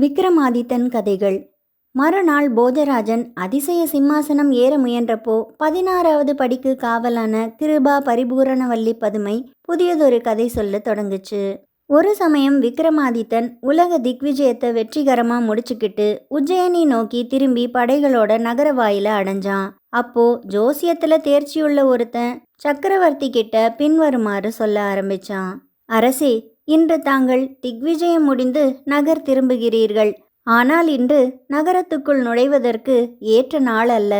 விக்ரமாதித்தன் கதைகள். மறுநாள் போஜராஜன் அதிசய சிம்மாசனம் ஏற முயன்றப்போ பதினாறாவது படிக்கு காவலான கிருபா பரிபூரணவல்லி பதுமை புதியதொரு கதை சொல்ல தொடங்குச்சு. ஒரு சமயம் விக்ரமாதித்தன் உலக திக்விஜயத்தை வெற்றிகரமாக முடிச்சுக்கிட்டு உஜ்ஜயனி நோக்கி திரும்பி படைகளோட நகர வாயில அடைஞ்சான். அப்போ ஜோசியத்தில் தேர்ச்சியுள்ள ஒருத்தன் சக்கரவர்த்தி கிட்ட பின்வருமாறு சொல்ல ஆரம்பிச்சான். அரசே இன்று தாங்கள் திக்விஜயம் முடிந்து நகர் திரும்புகிறீர்கள். ஆனால் இன்று நகரத்துக்குள் நுழைவதற்கு ஏற்ற நாள் அல்ல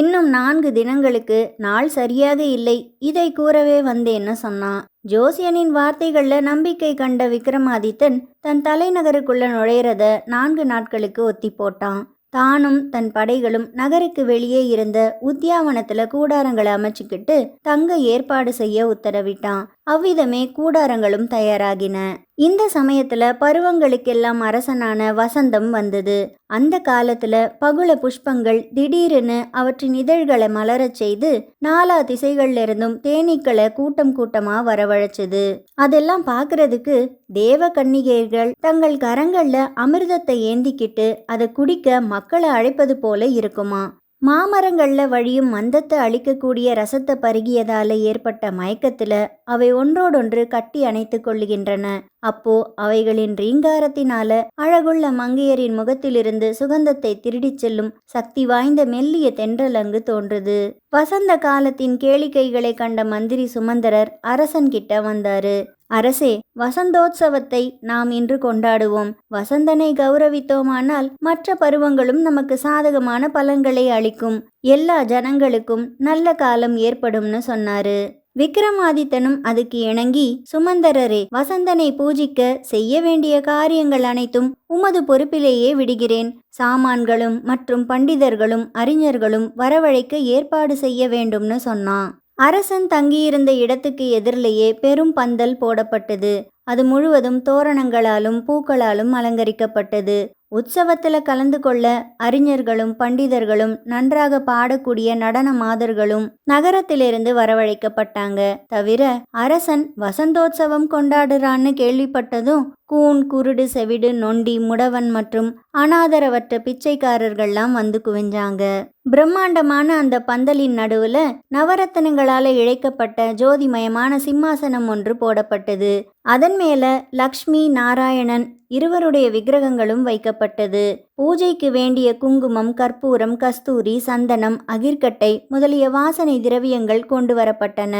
இன்னும் நான்கு தினங்களுக்கு நாள் சரியாக இல்லை. இதை கூறவே வந்தேன்னு சொன்னான். ஜோசியனின் வார்த்தைகள்ல நம்பிக்கை கண்ட விக்ரமாதித்தன் தன் தலைநகருக்குள்ள நுழையிறத நான்கு நாட்களுக்கு ஒத்தி போட்டான். தானும் தன் படைகளும் நகருக்கு வெளியே இருந்த உத்தியாவனத்துல கூடாரங்களை அமைச்சுக்கிட்டு தங்க ஏற்பாடு செய்ய உத்தரவிட்டான். அவ்விதமே கூடாரங்களும் தயாராகின. இந்த சமயத்துல பருவங்களுக்கெல்லாம் அரசனான வசந்தம் வந்தது. அந்த காலத்துல பகுல புஷ்பங்கள் திடீரென அவற்றின் இதழ்களை மலரச் செய்து நாலா திசைகள்லிருந்தும் தேனீக்களை கூட்டம் கூட்டமா வரவழைச்சது. அதெல்லாம் பார்க்கறதுக்கு தேவ கன்னிகைகள் தங்கள் கரங்கள்ல அமிர்தத்தை ஏந்திக்கிட்டு அதை குடிக்க மக்களை அழைப்பது போல இருக்குமா? மாமரங்கள்ல வழியும் மந்தத்தை அழிக்கக்கூடிய ரசத்தை பருகியதால ஏற்பட்ட மயக்கத்துல அவை ஒன்றோடொன்று கட்டி அணைத்து கொள்ளுகின்றன. அப்போ அவைகளின் ரீங்காரத்தினால அழகுள்ள மங்கையரின் முகத்திலிருந்து சுகந்தத்தை திருடிச் செல்லும் சக்தி வாய்ந்த மெல்லிய தென்றல் அங்கு தோன்றுது. வசந்த காலத்தின் கேளிக்கைகளை கண்ட மந்திரி சுமந்தரர் அரசன் கிட்ட வந்தாரு. அரசே வசந்தோத்சவத்தை நாம் இன்று கொண்டாடுவோம். வசந்தனை கௌரவித்தோமானால் மற்ற பருவங்களும் நமக்கு சாதகமான பலன்களை அளிக்கும். எல்லா ஜனங்களுக்கும் நல்ல காலம் ஏற்படும்னு சொன்னாரு. விக்ரமாதித்தனும் அதுக்கு இணங்கி சுமந்தரரே வசந்தனை பூஜிக்க செய்ய வேண்டிய காரியங்கள் அனைத்தும் உமது பொறுப்பிலேயே விடுகிறேன். சாமான்களும் மற்றும் பண்டிதர்களும் அறிஞர்களும் வரவழைக்க ஏற்பாடு செய்ய வேண்டும்னு சொன்னான். அரசன் தங்கியிருந்த இடத்துக்கு எதிரிலேயே பெரும் பந்தல் போடப்பட்டது. அது முழுவதும் தோரணங்களாலும் பூக்களாலும் அலங்கரிக்கப்பட்டது. உற்சவத்தில் கலந்து கொள்ள அறிஞர்களும் பண்டிதர்களும் நன்றாக பாடக்கூடிய நடன மாதர்களும் நகரத்திலிருந்து வரவழைக்கப்பட்டாங்க. தவிர அரசன் வசந்தோற்சவம் கொண்டாடுறான்னு கேள்விப்பட்டதும் கூன் குருடு செவிடு நொண்டி முடவன் மற்றும் அனாதரவற்ற பிச்சைக்காரர்கள்லாம் வந்து குவிஞ்சாங்க. பிரம்மாண்டமான அந்த பந்தலின் நடுவுல நவரத்தனங்களால இழைக்கப்பட்ட ஜோதிமயமான சிம்மாசனம் ஒன்று போடப்பட்டது. அதன் மேல லக்ஷ்மி நாராயணன் இருவருடைய விக்கிரகங்களும் வைக்கப்பட்டது. பூஜைக்கு வேண்டிய குங்குமம் கற்பூரம் கஸ்தூரி சந்தனம் அகிர்கட்டை முதலிய வாசனை திரவியங்கள் கொண்டு வரப்பட்டன.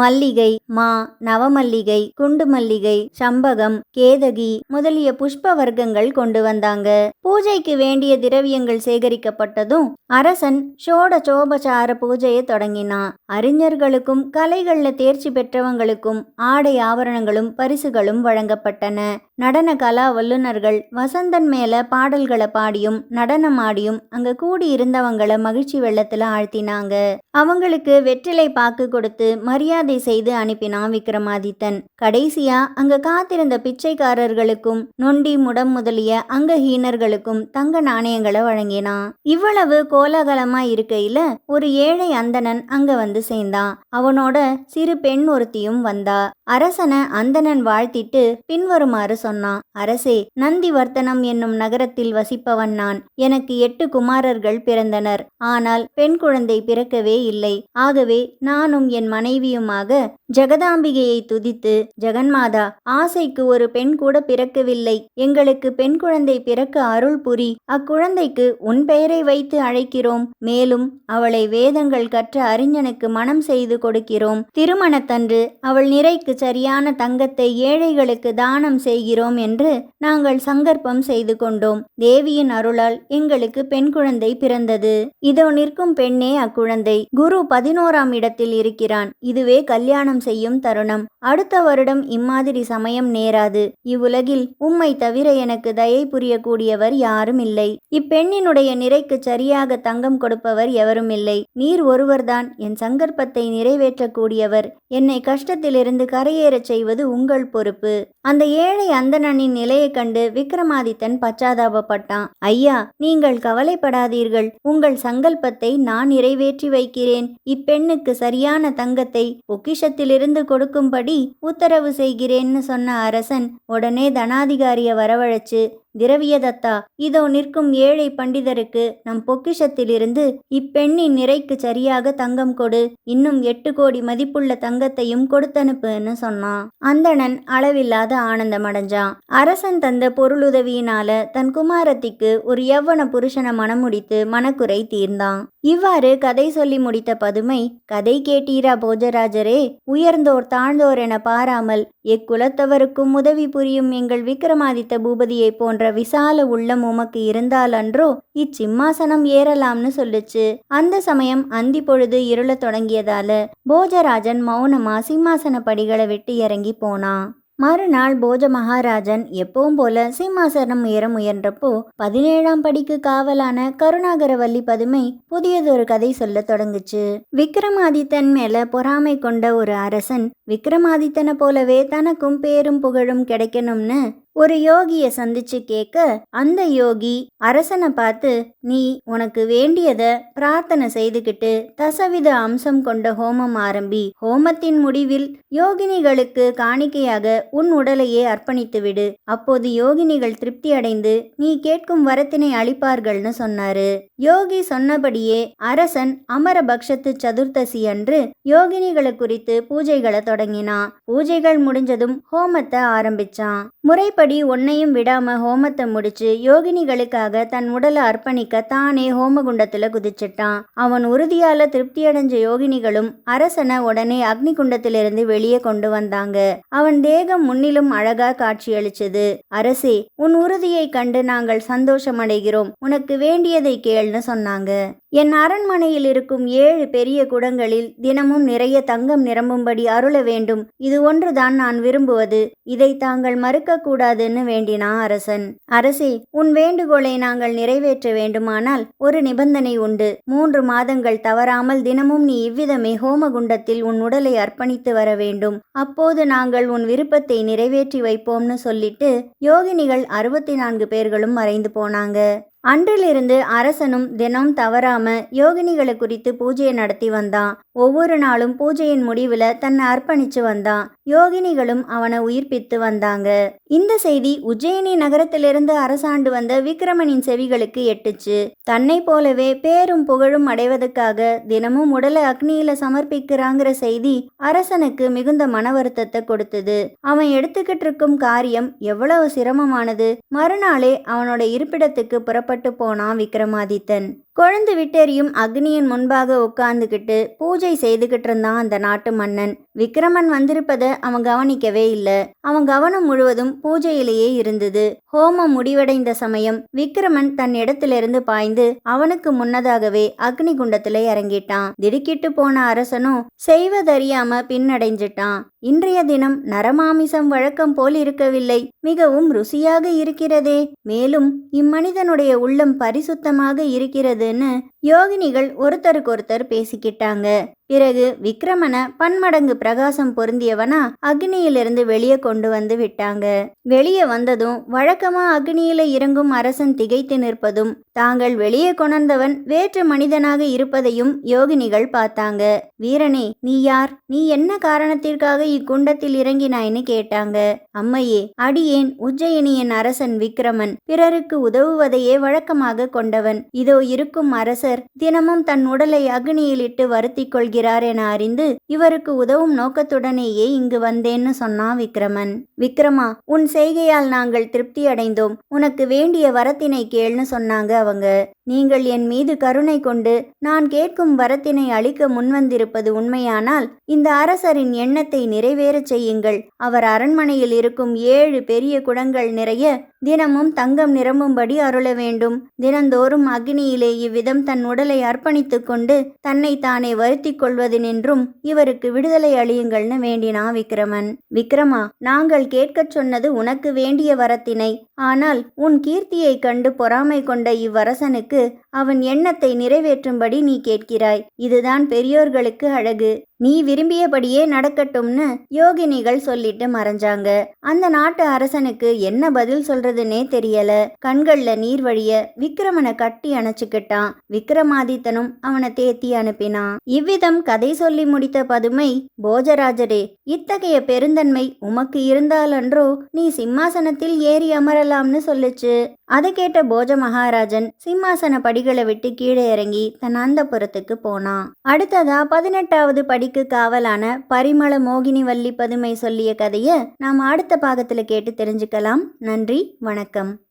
மல்லிகை மா நவமல்லிகை குண்டு மல்லிகை சம்பகம் கேதகி முதலிய புஷ்ப வர்க்கங்கள் கொண்டு வந்தாங்க. பூஜைக்கு வேண்டிய திரவியங்கள் சேகரிக்கப்பட்டதும் அரசன் ஷோட சோபசார பூஜையை தொடங்கினான். அறிஞர்களுக்கும் கலைகள்ல தேர்ச்சி பெற்றவங்களுக்கும் ஆடை ஆபரணங்களும் பரிசுகளும் வழங்கப்பட்டன. நடன கலா வல்லுநர்கள் வசந்தன் மேல பாடல்களை பாடியும் நடனமாடியும் அங்க கூடியிருந்தவங்களை மகிழ்ச்சி வெள்ளத்துல ஆழ்த்தினாங்க. அவங்களுக்கு வெற்றிலை பாக்கு கொடுத்து மரியாதை செய்து அனுப்பினான் விக்ரமாதித்தன். கடைசியா அங்க காத்திருந்த பிச்சைக்காரர்களுக்கும் நொண்டி முடம் முதலிய அங்கஹீனர்களுக்கும் தங்க நாணயங்களை வழங்கினான். இவ்வளவு கோலாகலமா இருக்கையில ஒரு ஏழை அந்தணன் அங்க வந்து சேர்ந்தான். அவனோட சிறு பெண் ஒருத்தியும் வந்தா. அரசனை அந்தணன் வாழ்த்திட்டு பின்வருமாறு சொன்னான் அரசே நந்திவர்த்தனம் என்னும் நகரத்தில் வசிப்பவன் நான். எனக்கு எட்டு குமாரர்கள் பிறந்தனர். ஆனால் பெண் குழந்தை பிறக்கவே இல்லை. ஆகவே நானும் என் மனைவியுமாக ஜெகதாம்பிகையை துதித்து ஜெகன்மாதா ஆசைக்கு ஒரு பெண் கூட பிறக்கவில்லை. எங்களுக்கு பெண் குழந்தை பிறக்க அருள் புரி. அக்குழந்தைக்கு உன் பெயரை வைத்து அழைக்கிறோம். மேலும் அவளை வேதங்கள் கற்ற அறிஞனுக்கு மனம் செய்து கொடுக்கிறோம். திருமணத்தன்று அவள் நிறைக்கு சரியான தங்கத்தை ஏழைகளுக்கு தானம் செய்கிறோம் என்று நாங்கள் சங்கற்பம் செய்து கொண்டோம். தேவியின் அருளால் எங்களுக்கு பெண் குழந்தை பிறந்தது. இதோ நிற்கும் பெண்ணே அக்குழந்தை. குரு பதினோராம் இடத்தில் இருக்கிறான். இதுவே கல்யாணம் செய்யும் தருணம். அடுத்த வருடம் இம்மாதிரி சமயம் நேராது. இவ்வுலகில் உம்மை தவிர எனக்கு தயை புரியக்கூடியவர் யாரும் இல்லை. இப்பெண்ணினுடைய நிறைக்கு சரியாக தங்கம் கொடுப்பவர் எவரும் இல்லை. நீர் ஒருவர்தான். என் சங்கற்பத்தை நிறைவேற்றக்கூடியவர். என்னை கஷ்டத்திலிருந்து கரையேறச் செய்வது உங்கள் பொறுப்பு. அந்த ஏழை அந்தணனின் நிலையை கண்டு விக்ரமாதித்தன் பச்சாதாபப்பட்டான். ஐயா நீங்கள் கவலைப்படாதீர்கள். உங்கள் சங்கல்பத்தை நான் நிறைவேற்றி வைக்கிறேன். இப்பெண்ணுக்கு சரியான தங்கத்தை பொக்கிஷத்திலிருந்து கொடுக்கும்படி உத்தரவு செய்கிறேன்னு சொன்ன அரசன் உடனே தனாதிகாரிய வரவழைச்சு திரவியதத்தா இதோ நிற்கும் ஏழை பண்டிதருக்கு நம் பொக்கிஷத்திலிருந்து இப்பெண்ணின் நிறைக்கு சரியாக தங்கம் கொடு. இன்னும் எட்டு கோடி மதிப்புள்ள தங்கத்தையும் கொடுத்தனுப்புன்னு சொன்னான். அந்தணன் அளவில்லாத ஆனந்தம் அடைஞ்சான் அரசன் தந்த பொருளுதவியினால தன் குமாரத்திக்கு ஒரு யவ்வன புருஷனை மணமுடித்து மனக்குறை தீர்ந்தான். இவ்வாறு கதை சொல்லி முடித்த பதுமை கதை கேட்டீரா போஜராஜரே? உயர்ந்தோர் தாழ்ந்தோர் என பாராமல் எக்குலத்தவருக்கும் உதவி புரியும் எங்கள் விக்ரமாதித்த பூபதியைப் போன்ற விசால உள்ளம் உமக்கு இருந்தாலன்றோ இச்சிம்மாசனம் ஏறலாம்னு சொல்லுச்சு. அந்த சமயம் அந்தி பொழுது இருளத் தொடங்கியதால போஜராஜன் மௌனமா சிம்மாசன படிகளை விட்டு இறங்கி போனான் மறுநாள் போஜ மகாராஜன் எப்பவும் போல சிம்மாசனம் ஏற முயன்றப்போ பதினேழாம் படிக்கு காவலான கருணாகரவல்லி பதுமை புதியதொரு கதை சொல்ல தொடங்குச்சு. விக்ரமாதித்தன் மேல பொறாமை கொண்ட ஒரு அரசன் விக்ரமாதித்தனை போலவே தனக்கும் பேரும் புகழும் கிடைக்கணும்னு ஒரு யோகியை சந்திச்சு கேட்க அந்த யோகி அரசனை பார்த்து நீ உனக்கு வேண்டியத பிரார்த்தனை செய்துகிட்டு தசவித அம்சம் கொண்ட ஹோமம் ஆரம்பி. ஹோமத்தின் முடிவில் யோகினிகளுக்கு காணிக்கையாக உன் உடலையே அர்ப்பணித்து விடு. அப்போது யோகினிகள் திருப்தி அடைந்து நீ கேட்கும் வரத்தினை அளிப்பார்கள்னு சொன்னாரு. யோகி சொன்னபடியே அரசன் அமரபக்ஷத்து சதுர்த்தசி அன்று யோகினிகளை குறித்து பூஜைகளை தொடங்கினான். பூஜைகள் முடிஞ்சதும் ஹோமத்தை ஆரம்பிச்சான். முறைப்படி அப்படி ஒன்னையும் விடாம ஹோமத்தை முடிச்சு யோகினிகளுக்காக தன் உடலை அர்ப்பணிக்க தானே ஹோமகுண்டத்துல குதிச்சிட்டான். அவன் உறுதியால திருப்தியடைஞ்ச யோகினிகளும் அரசனை உடனே அக்னி குண்டத்திலிருந்து வெளியே கொண்டு வந்தாங்க. அவன் தேகம் முன்னிலும் அழகா காட்சியளிச்சது. அரசே உன் உறுதியை கண்டு நாங்கள் சந்தோஷமடைகிறோம். உனக்கு வேண்டியதை கேள்னு சொன்னாங்க. என் அரண்மனையில் இருக்கும் ஏழு பெரிய குடங்களில் தினமும் நிறைய தங்கம் நிரம்பும்படி அருள வேண்டும். இது ஒன்றுதான் நான் விரும்புவது. இதை தாங்கள் மறுக்கக்கூடாதுன்னு வேண்டினான் அரசன். அரசே உன் வேண்டுகோளை நாங்கள் நிறைவேற்ற வேண்டுமானால் ஒரு நிபந்தனை உண்டு. மூன்று மாதங்கள் தவறாமல் தினமும் நீ இவ்விதமே ஹோமகுண்டத்தில் உன் உடலை அர்ப்பணித்து வர வேண்டும். அப்போது நாங்கள் உன் விருப்பத்தை நிறைவேற்றி வைப்போம்னு சொல்லிட்டு யோகினிகள் அறுபத்தி நான்கு பேர்களும் மறைந்து போனாங்க. அன்றிலிருந்து அரசனும் தினம் தவறாம யோகினிகளை குறித்து பூஜையை நடத்தி வந்தான். ஒவ்வொரு நாளும் பூஜையின் முடிவுல தன்னை அர்ப்பணிச்சு வந்தான். யோகினிகளும் அவனை உயிர்ப்பித்து வந்தாங்க. இந்த செய்தி உஜ்ஜயினி நகரத்திலிருந்து அரசாண்டு வந்த விக்ரமனின் செவிகளுக்கு எட்டுச்சு. தன்னை போலவே பேரும் புகழும் அடைவதற்காக தினமும் உடலை அக்னியில சமர்ப்பிக்கிறாங்கிற செய்தி அரசனுக்கு மிகுந்த மன வருத்தத்தை கொடுத்தது. அவன் எடுத்துக்கிட்டு இருக்கும் காரியம் எவ்வளவு சிரமமானது. மறுநாளே அவனோட இருப்பிடத்துக்கு புறப்பட்டு போனான் விக்ரமாதித்தன். கொழுந்து விட்டெறியும் அக்னியின் முன்பாக உட்கார்ந்துகிட்டு பூஜை செய்துகிட்டு இருந்தான் அந்த நாட்டு மன்னன். விக்ரமன் வந்திருப்பதை அவன் கவனிக்கவே இல்லை. அவன் கவனம் முழுவதும் பூஜையிலேயே இருந்தது. ஹோமம் முடிவடைந்த சமயம் விக்ரமன் தன் இடத்திலிருந்து பாய்ந்து அவனுக்கு முன்னதாகவே அக்னி குண்டத்துல இறங்கிட்டான். திடுக்கிட்டு போன அரசனும் செய்வதறியாம பின்னடைஞ்சிட்டான். இன்றைய தினம் நரமாமிசம் வழக்கம் போல் இருக்கவில்லை. மிகவும் ருசியாக இருக்கிறதே. மேலும் இம்மனிதனுடைய உள்ளம் பரிசுத்தமாக இருக்கிறதுன்னு யோகினிகள் ஒருத்தருக்கொருத்தர் பேசிக்கிட்டாங்க. பிறகு விக்ரமனை பன்மடங்கு பிரகாசம் பொருந்தியவனா அக்னியிலிருந்து வெளியே கொண்டு வந்து விட்டாங்க. வெளியே வந்ததும் வழக்கமா அக்னியில இறங்கும் அரசன் திகைத்து நிற்பதும் தாங்கள் வெளியே கொணர்ந்தவன் வேற்று மனிதனாக இருப்பதையும் யோகினிகள் பார்த்தாங்க. வீரனே நீ யார்? நீ என்ன காரணத்திற்காக இக்குண்டத்தில் இறங்கினாய்னு கேட்டாங்க. அம்மையே அடியேன் உஜ்ஜயினியின் அரசன் விக்ரமன் பிறருக்கு உதவுவதையே வழக்கமாக கொண்டவன். இதோ இருக்கும் அரசர் தினமும் தன் உடலை அக்னியில் இட்டு வருத்திக் கொள்கிறார். என அறிந்து இவருக்கு உதவும் நோக்கத்துடனேயே இங்கு வந்தேன்னு சொன்னான் விக்ரமன். விக்ரமா உன் செய்கையால் நாங்கள் திருப்தி அடைந்தோம். உனக்கு வேண்டிய வரத்தினை கேள்னு சொன்னாங்க அவங்க. நீங்கள் என் மீது கருணை கொண்டு நான் கேட்கும் வரத்தினை அளிக்க முன்வந்திருப்பது உண்மையானால் இந்த அரசரின் எண்ணத்தை நிறைவேறச் செய்யுங்கள். அவர் அரண்மனையில் இருக்கும் ஏழு பெரிய குடங்கள் நிறைய தினமும் தங்கம் நிரம்பும்படி அருள வேண்டும். தினந்தோறும் அக்னியிலே இவ்விதம் தன் உடலை அர்ப்பணித்துக் கொண்டு தன்னை தானே வருத்திக் கொள்வதினின்றும் இவருக்கு விடுதலை அளியுங்கள்னு வேண்டினா விக்ரமன். விக்ரமா நாங்கள் கேட்கச் சொன்னது உனக்கு வேண்டிய வரத்தினை. ஆனால் உன் கீர்த்தியைக் கண்டு பொறாமை கொண்ட இவ்வரசனுக்கு அவன் எண்ணத்தை நிறைவேற்றும்படி நீ கேட்கிறாய். இதுதான் பெரியோர்களுக்கு அழகு. நீ விரும்பியபடியே நடக்கட்டும்னு யோகினிகள் சொல்லிட்டு மறைஞ்சாங்க. அந்த நாட்டு அரசனுக்கு என்ன பதில் சொல்றதுன்னே தெரியல. கண்கள்ல நீர் வழிய விக்ரமனை கட்டி அணைச்சுக்கிட்டான். விக்ரமாதித்தனும் அவனை தேத்தி அனுப்பினான். இவ்விதம் கதை சொல்லி முடித்த பதுமை போஜராஜரே இத்தகைய பெருந்தன்மை உமக்கு இருந்தாலன்றோ நீ சிம்மாசனத்தில் ஏறி அமரலாம்னு சொல்லுச்சு. அதை கேட்ட போஜ மகாராஜன் சிம்மாசன படிகளை விட்டு கீழே இறங்கி தன் அந்தபுரத்துக்கு போனான். அடுத்ததா பதினெட்டாவது படிக்கு காவலான பரிமள மோகினி வள்ளி பதுமை சொல்லிய கதையை நாம் அடுத்த பாகத்தில் கேட்டு தெரிஞ்சுக்கலாம். நன்றி வணக்கம்.